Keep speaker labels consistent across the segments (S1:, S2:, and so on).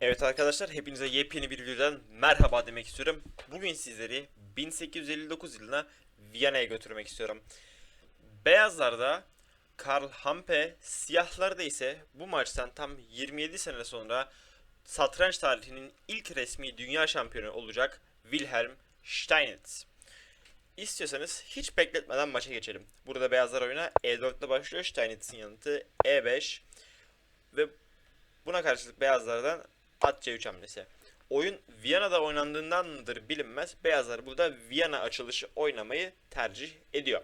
S1: Evet arkadaşlar hepinize yepyeni bir videodan merhaba demek istiyorum. Bugün sizleri 1859 yılına Viyana'ya götürmek istiyorum. Beyazlarda Karl Hampe, siyahlarda ise bu maçtan tam 27 sene sonra satranç tarihinin ilk resmi dünya şampiyonu olacak Wilhelm Steinitz. İstiyorsanız hiç bekletmeden maça geçelim. Burada beyazlar oyuna E4 ile başlıyor. Steinitz'in yanıtı E5 ve buna karşılık beyazlardan at C3 hamlesi. Oyun Viyana'da oynandığındandır bilinmez. Beyazlar burada Viyana açılışı oynamayı tercih ediyor.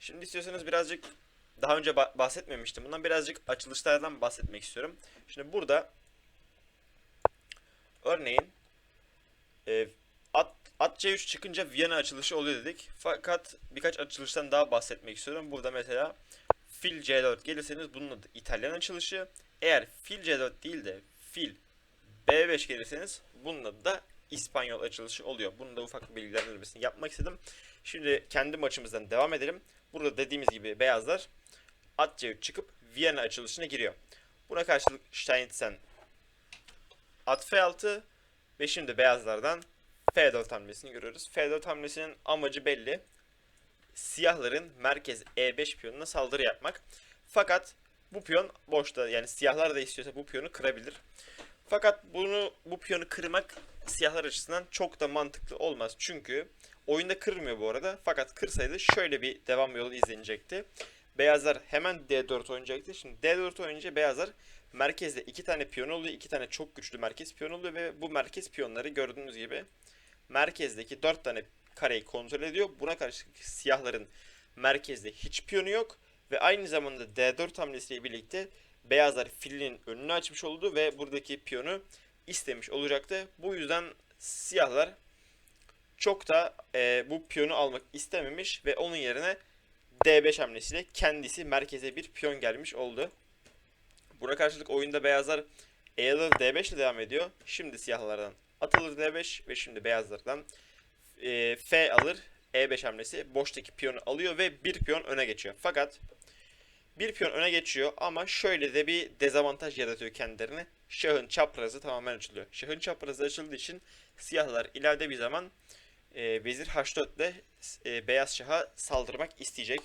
S1: Şimdi istiyorsanız birazcık daha önce ba- bahsetmemiştim. Bundan birazcık açılışlardan bahsetmek istiyorum. Şimdi burada örneğin e, at, at C3 çıkınca Viyana açılışı oluyor dedik. Fakat birkaç açılıştan daha bahsetmek istiyorum. Burada mesela fil C4 gelirseniz bunun adı İtalyan açılışı. Eğer fil C4 değil de fil B5 gelirseniz bunun da İspanyol açılışı oluyor. Bunun da ufak bir bilgilendirmesini yapmak istedim. Şimdi kendi maçımızdan devam edelim. Burada dediğimiz gibi beyazlar at C3 çıkıp Viyana açılışına giriyor. Buna karşılık Steinitz'en at F6 ve şimdi beyazlardan F4 hamlesini görüyoruz. F4 hamlesinin amacı belli. Siyahların merkez E5 piyonuna saldırı yapmak. Fakat bu piyon boşta yani siyahlar da istiyorsa bu piyonu kırabilir. Fakat bunu bu piyonu kırmak siyahlar açısından çok da mantıklı olmaz. Çünkü oyunda kırmıyor bu arada. Fakat kırsaydı şöyle bir devam yolu izlenecekti. Beyazlar hemen D4 oynayacaktı. Şimdi D4 oynayınca beyazlar merkezde iki tane piyon oluyor. iki tane çok güçlü merkez piyon oluyor ve bu merkez piyonları gördüğünüz gibi merkezdeki dört tane kareyi kontrol ediyor. Buna karşı siyahların merkezde hiç piyonu yok ve aynı zamanda D4 hamlesiyle birlikte beyazlar filin önünü açmış oldu ve buradaki piyonu istemiş olacaktı. Bu yüzden siyahlar çok da e, bu piyonu almak istememiş ve onun yerine D5 hamlesiyle kendisi merkeze bir piyon gelmiş oldu. Buna karşılık oyunda beyazlar E alır D5 ile devam ediyor. Şimdi siyahlardan at alır D5 ve şimdi beyazlardan e, F alır E5 hamlesi boştaki piyonu alıyor ve bir piyon öne geçiyor. Fakat bir piyon öne geçiyor ama şöyle de bir dezavantaj yaratıyor kendilerine. Şahın çaprazı tamamen açılıyor. Şahın çaprazı açıldığı için siyahlar ileride bir zaman e, vezir H4 ile e, beyaz şaha saldırmak isteyecek.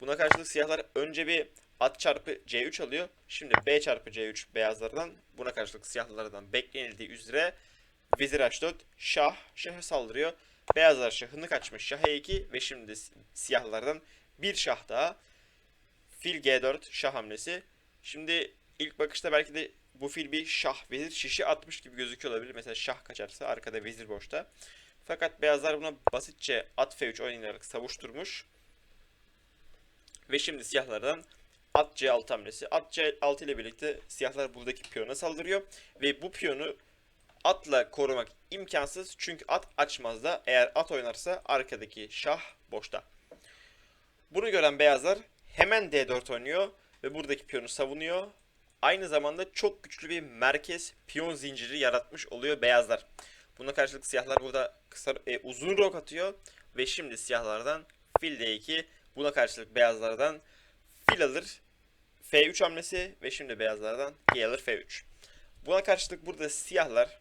S1: Buna karşılık siyahlar önce bir at çarpı C3 alıyor. Şimdi B çarpı C3 beyazlardan buna karşılık siyahlardan beklenildiği üzere vezir H4 şah şaha saldırıyor. Beyazlar şahını kaçmış şah E2 ve şimdi siyahlardan bir şah daha Fil G4 şah hamlesi. Şimdi ilk bakışta belki de bu fil bir şah vezir şişi atmış gibi gözüküyor olabilir. Mesela şah kaçarsa arkada vezir boşta. Fakat beyazlar buna basitçe at F3 oynayarak savuşturmuş. Ve şimdi siyahlardan at C6 hamlesi. At C6 ile birlikte siyahlar buradaki piyona saldırıyor. Ve bu piyonu atla korumak imkansız. Çünkü at açmaz da eğer at oynarsa arkadaki şah boşta. Bunu gören beyazlar hemen D4 oynuyor ve buradaki piyonu savunuyor. Aynı zamanda çok güçlü bir merkez piyon zinciri yaratmış oluyor beyazlar. Buna karşılık siyahlar burada kısa e, uzun rok atıyor ve şimdi siyahlardan fil D2 buna karşılık beyazlardan fil alır F3 hamlesi ve şimdi beyazlardan G alır F3. Buna karşılık burada siyahlar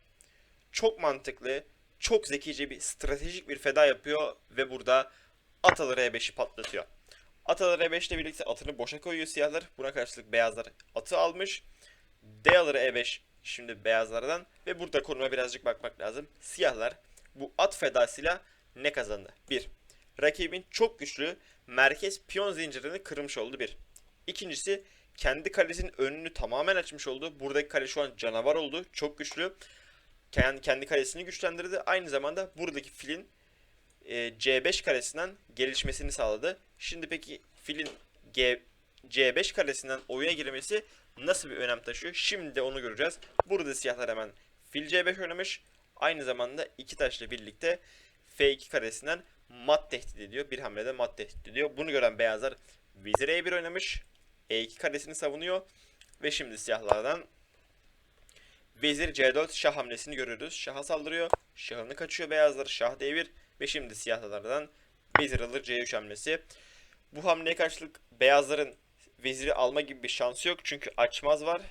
S1: çok mantıklı, çok zekice bir stratejik bir feda yapıyor ve burada at alır E5'i patlatıyor. At alır E5 ile birlikte atını boşa koyuyor siyahlar. Buna karşılık beyazlar atı almış. D alır E5 şimdi beyazlardan ve burada konuma birazcık bakmak lazım. Siyahlar bu at fedasıyla ne kazandı? 1. Rakibin çok güçlü merkez piyon zincirini kırmış oldu bir. İkincisi kendi kalesinin önünü tamamen açmış oldu. Buradaki kale şu an canavar oldu. Çok güçlü. Kendi kalesini güçlendirdi. Aynı zamanda buradaki filin e, C5 karesinden gelişmesini sağladı. Şimdi peki filin G, C5 karesinden oyuna girmesi nasıl bir önem taşıyor? Şimdi onu göreceğiz. Burada siyahlar hemen fil C5 oynamış. Aynı zamanda iki taşla birlikte F2 karesinden mat tehdit ediyor. Bir hamlede mat tehdit ediyor. Bunu gören beyazlar vezir E1 oynamış. E2 karesini savunuyor. Ve şimdi siyahlardan vezir C4 şah hamlesini görüyoruz. Şaha saldırıyor. Şahını kaçıyor beyazlar. Şah D1 ve şimdi siyahlardan vezir alır C3 hamlesi. Bu hamleye karşılık beyazların veziri alma gibi bir şansı yok. Çünkü açmaz var.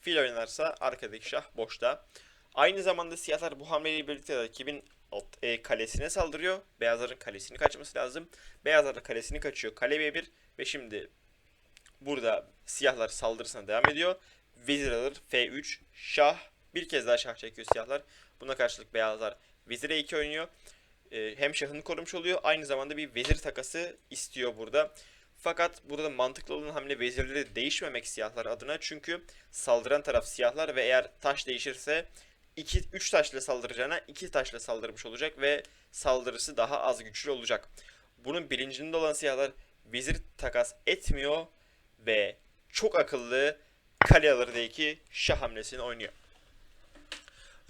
S1: Fil oynarsa arkadaki şah boşta. Aynı zamanda siyahlar bu hamleyle birlikte rakibin alt- e, kalesine saldırıyor. Beyazların kalesini kaçması lazım. Beyazlar da kalesini kaçıyor. Kale B1 ve şimdi burada siyahlar saldırısına devam ediyor. Vezir alır F3 şah bir kez daha şah çekiyor siyahlar. Buna karşılık beyazlar vezir E2 oynuyor. Ee, hem şahını korumuş oluyor aynı zamanda bir vezir takası istiyor burada. Fakat burada mantıklı olan hamle vezirleri değişmemek siyahlar adına. Çünkü saldıran taraf siyahlar ve eğer taş değişirse 2 3 taşla saldıracağına 2 taşla saldırmış olacak ve saldırısı daha az güçlü olacak. Bunun bilincinde olan siyahlar vezir takas etmiyor ve çok akıllı kale alır D2 şah hamlesini oynuyor.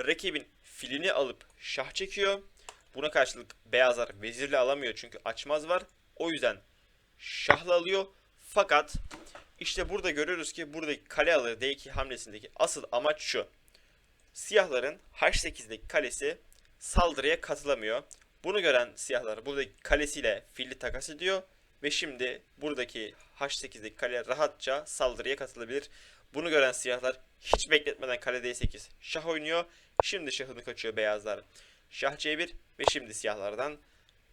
S1: Rakibin filini alıp şah çekiyor. Buna karşılık beyazlar vezirle alamıyor çünkü açmaz var. O yüzden şahla alıyor. Fakat işte burada görüyoruz ki buradaki kale alır D2 hamlesindeki asıl amaç şu. Siyahların H8'deki kalesi saldırıya katılamıyor. Bunu gören siyahlar buradaki kalesiyle fili takas ediyor ve şimdi buradaki H8'deki kale rahatça saldırıya katılabilir. Bunu gören siyahlar hiç bekletmeden kale D8 şah oynuyor. Şimdi şahını kaçıyor beyazlar. Şah C1 ve şimdi siyahlardan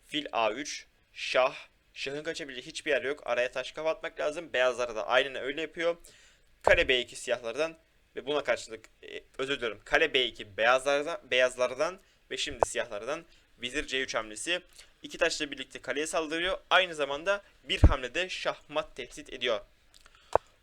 S1: fil A3 şah şahın kaçabileceği hiçbir yer yok. Araya taş kafa atmak lazım. Beyazlar da aynen öyle yapıyor. Kale B2 siyahlardan ve buna karşılık e, özür diliyorum. Kale B2 beyazlardan beyazlardan ve şimdi siyahlardan vezir C3 hamlesi. İki taşla birlikte kaleye saldırıyor. Aynı zamanda bir hamlede şahmat tehdit ediyor.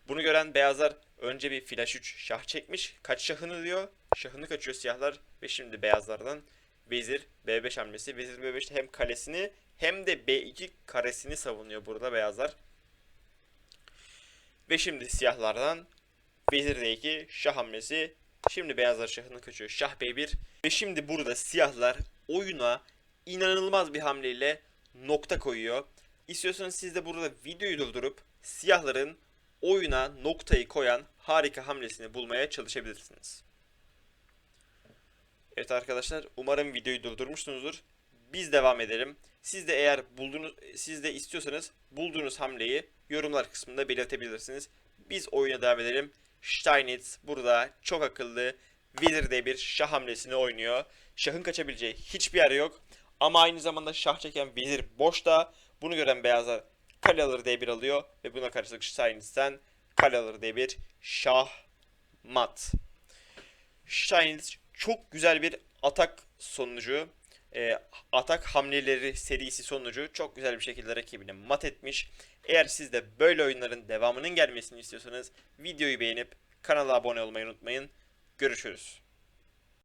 S1: Bunu gören beyazlar önce bir flash 3 şah çekmiş. Kaç şahını diyor. Şahını kaçıyor siyahlar ve şimdi beyazlardan vezir B5 hamlesi. Vezir B5'te hem kalesini hem de B2 karesini savunuyor burada beyazlar. Ve şimdi siyahlardan vezir D2 şah hamlesi. Şimdi beyazlar şahını kaçıyor. Şah B1 ve şimdi burada siyahlar oyuna inanılmaz bir hamleyle nokta koyuyor. İstiyorsanız siz de burada videoyu durdurup siyahların oyuna noktayı koyan harika hamlesini bulmaya çalışabilirsiniz. Evet arkadaşlar umarım videoyu durdurmuşsunuzdur. Biz devam edelim. Siz de eğer bulduğunuz siz de istiyorsanız bulduğunuz hamleyi yorumlar kısmında belirtebilirsiniz. Biz oyuna devam edelim. Steinitz burada çok akıllı Vezir D1 şah hamlesini oynuyor. Şahın kaçabileceği hiçbir yer yok. Ama aynı zamanda şah çeken vezir boşta. Bunu gören beyazlar kale alır D1 alıyor. Ve buna karşılık Steinitz'ten kale alır D1 şah mat. Steinitz çok güzel bir atak sonucu. e, atak hamleleri serisi sonucu çok güzel bir şekilde rakibini mat etmiş. Eğer siz de böyle oyunların devamının gelmesini istiyorsanız videoyu beğenip kanala abone olmayı unutmayın. Görüşürüz.